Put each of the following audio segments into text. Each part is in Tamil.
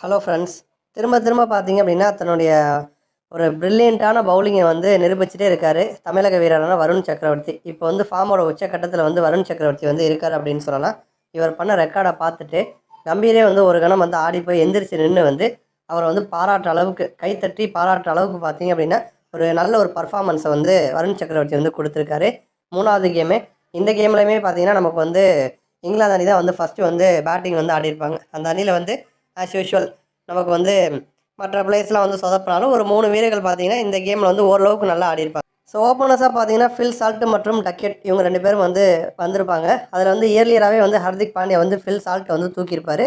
ஹலோ ஃப்ரெண்ட்ஸ் திரும்ப திரும்ப பார்த்தீங்க அப்படின்னா தன்னுடைய ஒரு ப்ரில்லியண்ட்டான பவுலிங்கை வந்து நிரூபிச்சுட்டே இருக்கார். தமிழக வீரரான வருண் சக்கரவர்த்தி. இப்போ வந்து ஃபார்மோட உச்சக்கட்டத்தில் வந்து வருண் சக்கரவர்த்தி வந்து இருக்கார் அப்படின்னு சொல்லலாம். இவர் பண்ண ரெக்கார்டை பார்த்துட்டு கம்பீரே வந்து ஒரு கணம் வந்து ஆடி போய் எந்திரிச்சு நின்று வந்து அவரை வந்து பாராட்டுற அளவுக்கு கைத்தட்டி பாராட்டுற அளவுக்கு பார்த்தீங்க அப்படின்னா ஒரு நல்ல ஒரு பர்ஃபார்மன்ஸை வந்து வருண் சக்கரவர்த்தி வந்து கொடுத்துருக்காரு. மூணாவது கேமு இந்த கேம்லையுமே பார்த்தீங்கன்னா நமக்கு வந்து இங்கிலாந்து அணி தான் வந்து ஃபஸ்ட்டு வந்து பேட்டிங் வந்து ஆடிருப்பாங்க அந்த அணியில் வந்து ஆஸ் யூஷுவல் நமக்கு வந்து மற்ற பிளேஸ்லாம் வந்து சொதப்பினாலும் ஒரு மூணு வீரர்கள் பார்த்தீங்கன்னா இந்த கேமில் வந்து ஓரளவுக்கு நல்லா ஆடிருப்பாங்க ஸோ ஓப்பனர்ஸாக பார்த்தீங்கன்னா ஃபில் சால்ட் மற்றும் டக்கெட் இவங்க ரெண்டு பேரும் வந்து வந்திருப்பாங்க. அதில் வந்து இயர்லியராகவே வந்து ஹர்திக் பாண்டியா வந்து ஃபில் சால்ட்டை வந்து தூக்கியிருப்பார்.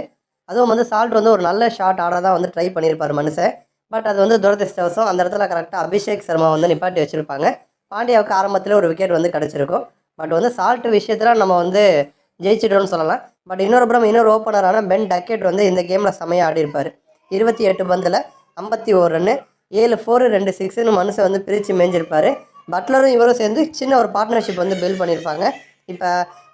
அதுவும் வந்து சால்ட் வந்து ஒரு நல்ல ஷாட் ஆட தான் வந்து ட்ரை பண்ணியிருப்பார் மனுஷன். பட் அது வந்து துரதிருஷ்டவசம். அந்த இடத்துல கரெக்டாக அபிஷேக் சர்மா வந்து நிப்பாட்டி வச்சுருப்பாங்க. பாண்டியாவுக்கு ஆரம்பத்தில் ஒரு விக்கெட் வந்து கிடச்சிருக்கும். பட் வந்து சால்ட் விஷயத்தில் நம்ம வந்து ஜெயிச்சிட்டோம்னு சொல்லலாம். பட் இன்னொரு புறம் இன்னொரு ஓப்பனரான பென் டக்கெட் வந்து இந்த கேமில் செமையாக ஆடிருப்பார் இருபத்தி எட்டு பந்தில் ஐம்பத்தி ஒரு ரன்னு ஏழு ஃபோரு ரெண்டு சிக்ஸ்னு மனுஷன் வந்து பிரித்து மேய்ஞ்சிருப்பார். பட்லரும் இவரும் சேர்ந்து சின்ன ஒரு பார்ட்னர்ஷிப் வந்து பில்ட் பண்ணியிருப்பாங்க. இப்போ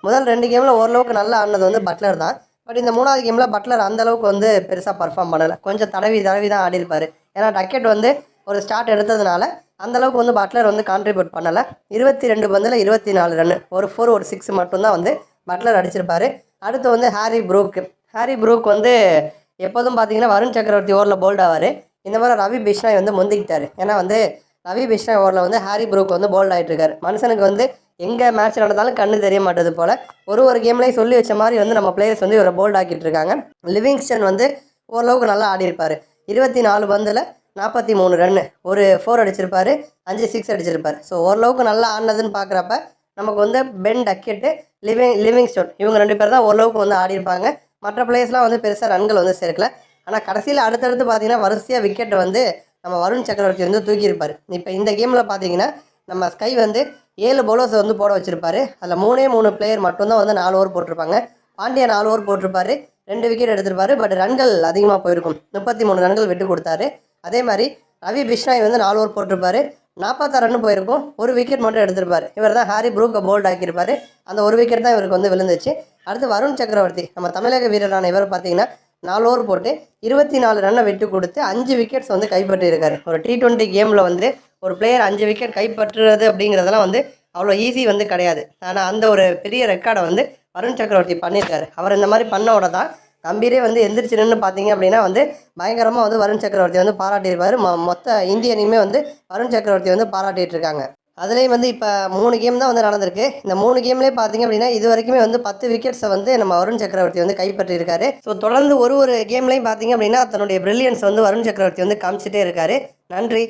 முதல் ரெண்டு கேமில் ஓரளவுக்கு நல்லா ஆடினது வந்து பட்லர் தான். பட் இந்த மூணாவது கேமில் பட்லர் அந்தளவுக்கு வந்து பெருசாக பர்ஃபார்ம் பண்ணலை. கொஞ்சம் தடவி தடவி தான் ஆடிருப்பார் ஏன்னா டக்கெட் வந்து ஒரு ஸ்டார்ட் எடுத்ததுனால அந்த அளவுக்கு வந்து பட்லர் வந்து கான்ட்ரிபியூட் பண்ணலை. இருபத்தி ரெண்டு பந்தில் இருபத்தி நாலு ரன் ஒரு ஃபோர் ஒரு சிக்ஸ் மட்டும்தான் வந்து பட்லர் அடிச்சிருப்பாரு. அடுத்து வந்து ஹாரி ப்ரூக். ஹாரி ப்ரூக் வந்து எப்போதும் பார்த்தீங்கன்னா வருண் சக்கரவர்த்தி ஓவரில் போல்ட் ஆவார். இந்த மாதிரி ரவி பிஷ்னாய் வந்து முந்திக்கிட்டாரு. ஏன்னா வந்து ரவி பிஷ்னாய் ஓவரில் வந்து ஹாரி ப்ரூக் வந்து போல்ட் ஆகிட்டுருக்காரு மனுஷனுக்கு வந்து எங்கே மேட்ச் நடந்தாலும் கண்ணு தெரிய மாட்டது போல். ஒரு ஒரு கேம்லேயும் சொல்லி வச்ச மாதிரி வந்து நம்ம பிளேயர்ஸ் வந்து இவரை போல்ட் ஆக்கிட்டு இருக்காங்க. லிவிங்ஸ்டன் வந்து ஓரளவுக்கு நல்லா ஆடி இருப்பார் இருபத்தி நாலு பந்தில் நாற்பத்தி மூணு ரன்னு. ஒரு ஃபோர் அடிச்சிருப்பார் அஞ்சு சிக்ஸ் அடிச்சிருப்பார். ஸோ ஓரளவுக்கு நல்லா ஆடினதுன்னு பார்க்குறப்ப நமக்கு வந்து பென் டக்கெட்டு லிவிங் ஸ்டோன் இவங்க ரெண்டு பேர் தான் ஓரளவுக்கு வந்து ஆடி இருப்பாங்க. மற்ற பிளேயர்ஸ்லாம் வந்து பெருசாக ரன்கள் வந்து சேர்க்கல. ஆனால் கடைசியில் அடுத்தடுத்து பார்த்தீங்கன்னா வரிசையாக விக்கெட்டை வந்து நம்ம வருண் சக்கரவர்த்தி வந்து தூக்கியிருப்பார். இப்போ இந்த கேமில் பார்த்தீங்கன்னா நம்ம ஸ்கை வந்து ஏழு பவுலர்ஸை வந்து போட வச்சிருப்பாரு. அதில் மூணே மூணு பிளேயர் மட்டும்தான் வந்து நாலு ஓவர் போட்டிருப்பாங்க. பாண்டியா நாலு ஓவர் போட்டிருப்பாரு. ரெண்டு விக்கெட் எடுத்திருப்பாரு. பட் ரன்கள் அதிகமாக போயிருக்கும். முப்பத்தி மூணு ரன்கள் விட்டு கொடுத்தாரு. அதே மாதிரி ரவி பிஷ்ணாய் வந்து நாலு ஓவர் போட்டிருப்பாரு. நாற்பத்தாறு ரன் போயிருக்கும். ஒரு விக்கெட் மட்டும் எடுத்திருப்பார். இவர் தான் ஹாரி ப்ரூக்கை போல்ட் ஆக்கியிருப்பாரு. அந்த ஒரு விக்கெட் தான் இவருக்கு வந்து விழுந்துச்சு. அடுத்து வருண் சக்கரவர்த்தி நம்ம தமிழக வீரரான இவர் பார்த்தீங்கன்னா நாலு ஓவர் போட்டு இருபத்தி நாலு ரன்னை விட்டு கொடுத்து அஞ்சு விக்கெட்ஸ் வந்து கைப்பற்றியிருக்காரு. ஒரு டி ட்வெண்ட்டி கேமில் வந்து ஒரு பிளேயர் அஞ்சு விக்கெட் கைப்பற்றுறது அப்படிங்கிறதெல்லாம் வந்து அவ்வளோ ஈஸி வந்து கிடையாது. ஆனால் அந்த ஒரு பெரிய ரெக்கார்டை வந்து வருண் சக்கரவர்த்தி பண்ணியிருக்காரு. அவர் இந்த மாதிரி பண்ணோட தான் கம்பீரே வந்து எந்திரிச்சு பார்த்தீங்க அப்படின்னா வந்து பயங்கரமாக வந்து வருண் சக்கரவர்த்தி வந்து பாராட்டியிருப்பார். மொ மொத்த இந்தியனையுமே வந்து வருண் சக்கரவர்த்தி வந்து பாராட்டிட்டு இருக்காங்க அதுலேயும் வந்து இப்போ மூணு கேம் தான் வந்து நடந்திருக்கு. இந்த மூணு கேம்லேயே பார்த்தீங்க அப்படின்னா இது வரைக்குமே வந்து பத்து விக்கெட்ஸை வந்து நம்ம வருண் சக்கரவர்த்தி வந்து கைப்பற்றியிருக்காரு. ஸோ தொடர்ந்து ஒரு ஒரு கேம்லையும் பார்த்தீங்க அப்படின்னா தன்னுடைய பிரில்லியன்ஸ் வந்து வருண் சக்கரவர்த்தி வந்து காமிச்சிட்டே இருக்காரு. நன்றி.